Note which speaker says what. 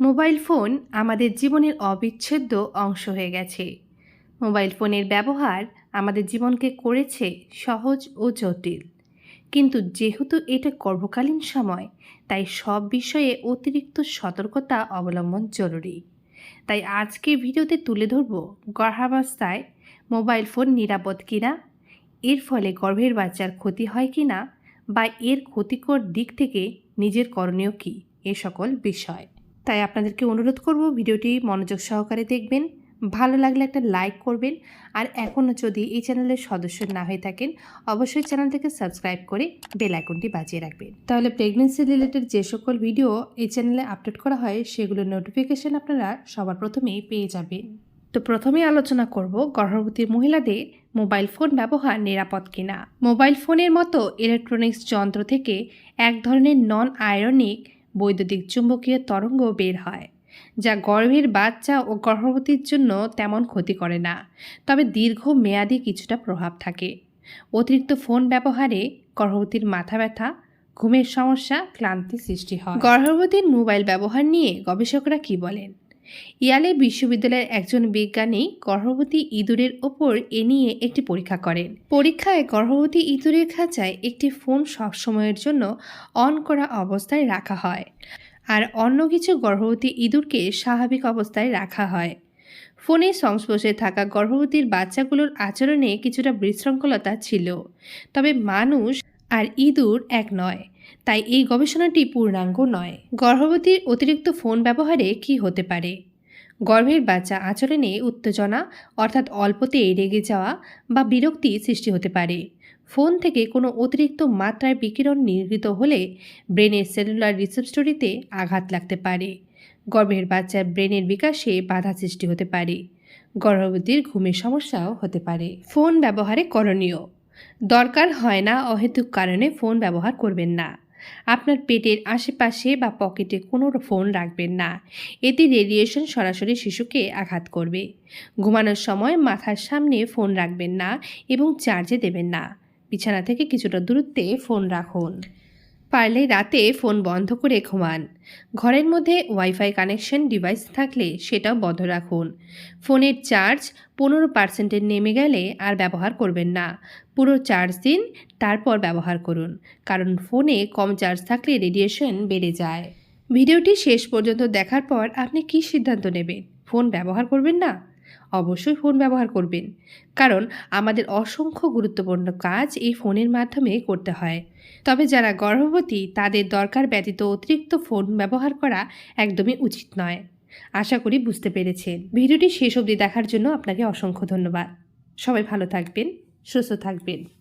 Speaker 1: Mobile phone আমাদের জীবনের অবিচ্ছেদ্য অংশ হয়ে গেছে। মোবাইল ফোনের ব্যবহার আমাদের জীবনকে করেছে সহজ ও জটিল। কিন্তু যেহেতু এটা গর্ভকালীন সময়, তাই সব বিষয়ে অতিরিক্ত সতর্কতা অবলম্বন জরুরি। তাই আজকে ভিডিওতে তুলে ধরব গর্ভাবস্থায় মোবাইল ফোন নিরাপদ কিনা, এর ফলে গর্ভের বাচ্চার ক্ষতি হয় কিনা, বা এর ক্ষতিকর দিক থেকে নিজের করণীয় কী, এ সকল বিষয়। তাই আপনাদেরকে অনুরোধ করব ভিডিওটি মনোযোগ সহকারে দেখবেন, ভালো লাগলে একটা লাইক করবেন আর এখনও যদি এই চ্যানেলের সদস্য না হয়ে থাকেন, অবশ্যই চ্যানেলটিকে সাবস্ক্রাইব করে বেল আইকনটি বাজিয়ে রাখবেন। তাহলে প্রেগনেন্সি রিলেটেড যে সকল ভিডিও এই চ্যানেলে আপলোড করা হয়, সেগুলোর নোটিফিকেশন আপনারা সবার প্রথমেই পেয়ে যাবেন। তো প্রথমে আলোচনা করব গর্ভবতী মহিলাদের মোবাইল ফোন ব্যবহার নিরাপদ কিনা। মোবাইল ফোনের মতো ইলেকট্রনিক্স যন্ত্র থেকে এক ধরনের নন আয়রনিক বৈদ্যুতিক চুম্বকীয় তরঙ্গ বের হয়, যা গর্ভের বাচ্চা ও গর্ভবতীর জন্য তেমন ক্ষতি করে না, তবে দীর্ঘ মেয়াদি কিছুটা প্রভাব থাকে। অতিরিক্ত ফোন ব্যবহারে গর্ভবতীর মাথা ব্যথা, ঘুমের সমস্যা, ক্লান্তি সৃষ্টি হয়। গর্ভবতীর মোবাইল ব্যবহার নিয়ে গবেষকরা কি বলেন? ইয়ালে বিশ্ববিদ্যালয়ের একজন বিজ্ঞানী গর্ভবতী ইঁদুরের ওপর এ নিয়ে একটি পরীক্ষা করেন। পরীক্ষায় গর্ভবতী ইঁদুরের খাঁচায় একটি ফোন সবসময়ের জন্য অন করা অবস্থায় রাখা হয় আর অন্য কিছু গর্ভবতী ইঁদুরকে স্বাভাবিক অবস্থায় রাখা হয়। ফোনের সংস্পর্শে থাকা গর্ভবতীর বাচ্চাগুলোর আচরণে কিছুটা বিশৃঙ্খলতা ছিল। তবে মানুষ আর ইঁদুর এক নয়। তাই এই গবেষণাটি পূর্ণাঙ্গ নয়। গর্ভবতীর অতিরিক্ত ফোন ব্যবহারে কি হতে পারে? গর্ভের বাচ্চা আচরণে উত্তেজনা, অর্থাৎ অল্পতেই রেগে যাওয়া বা বিরক্তি সৃষ্টি হতে পারে। ফোন থেকে কোনো অতিরিক্ত মাত্রায় বিকিরণ নির্গৃত হলে ব্রেনের সেলুলার রিসেপস্টরিতে আঘাত লাগতে পারে। গর্ভের বাচ্চার ব্রেনের বিকাশে বাধা সৃষ্টি হতে পারে। গর্ভবতীর ঘুমের সমস্যাও হতে পারে। ফোন ব্যবহারে করণীয়। দরকার হয় না অহেতুক কারণে ফোন ব্যবহার করবেন না। আপনার পেটের আশেপাশে বা পকেটে কোনো ফোন রাখবেন না। এতে রেডিয়েশন সরাসরি শিশুকে আঘাত করবে। ঘুমানোর সময় মাথার সামনে ফোন রাখবেন না এবং চার্জে দেবেন না। বিছানা থেকে কিছুটা দূরত্বে ফোন রাখুন। পারলে রাতে ফোন বন্ধ করে ঘুমান। ঘরের মধ্যে ওয়াইফাই কানেকশন ডিভাইস থাকলে সেটাও বন্ধ রাখুন। ফোনের চার্জ পনেরো পার্সেন্টের নেমে গেলে আর ব্যবহার করবেন না। পুরো চার্জ দিন, তারপর ব্যবহার করুন। কারণ ফোনে কম চার্জ থাকলে রেডিয়েশন বেড়ে যায়। ভিডিওটি শেষ পর্যন্ত দেখার পর আপনি কী সিদ্ধান্ত নেবেন? ফোন ব্যবহার করবেন না? অবশ্যই ফোন ব্যবহার করবেন। কারণ আমাদের অসংখ্য গুরুত্বপূর্ণ কাজ এই ফোনের মাধ্যমে করতে হয়। তবে যারা গর্ভবতী, তাদের দরকার ব্যতীত অতিরিক্ত ফোন ব্যবহার করা একদমই উচিত নয়। আশা করি বুঝতে পেরেছেন। ভিডিওটি শেষ অবধি দেখার জন্য আপনাকে অসংখ্য ধন্যবাদ। সবাই ভালো থাকবেন, সুস্থ থাকবেন।